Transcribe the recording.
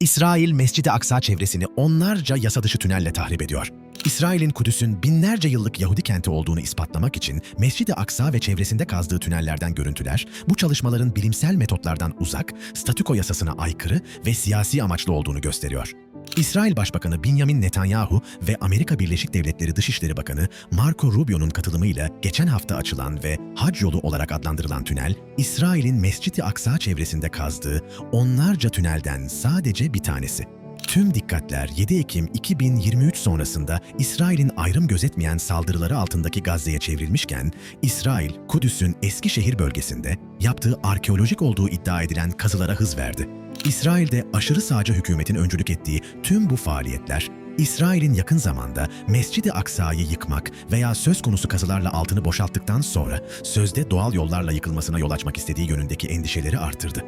İsrail, Mescid-i Aksa çevresini onlarca yasa dışı tünelle tahrip ediyor. İsrail'in Kudüs'ün binlerce yıllık Yahudi kenti olduğunu ispatlamak için Mescid-i Aksa ve çevresinde kazdığı tünellerden görüntüler, bu çalışmaların bilimsel metotlardan uzak, statüko yasasına aykırı ve siyasi amaçlı olduğunu gösteriyor. İsrail Başbakanı Benjamin Netanyahu ve Amerika Birleşik Devletleri Dışişleri Bakanı Marco Rubio'nun katılımıyla geçen hafta açılan ve hac yolu olarak adlandırılan tünel, İsrail'in Mescid-i Aksa çevresinde kazdığı onlarca tünelden sadece bir tanesi. Tüm dikkatler 7 Ekim 2023 sonrasında İsrail'in ayrım gözetmeyen saldırıları altındaki Gazze'ye çevrilmişken, İsrail, Kudüs'ün eski şehir bölgesinde yaptığı arkeolojik olduğu iddia edilen kazılara hız verdi. İsrail'de aşırı sağcı hükümetin öncülük ettiği tüm bu faaliyetler, İsrail'in yakın zamanda Mescid-i Aksa'yı yıkmak veya söz konusu kazılarla altını boşalttıktan sonra sözde doğal yollarla yıkılmasına yol açmak istediği yönündeki endişeleri artırdı.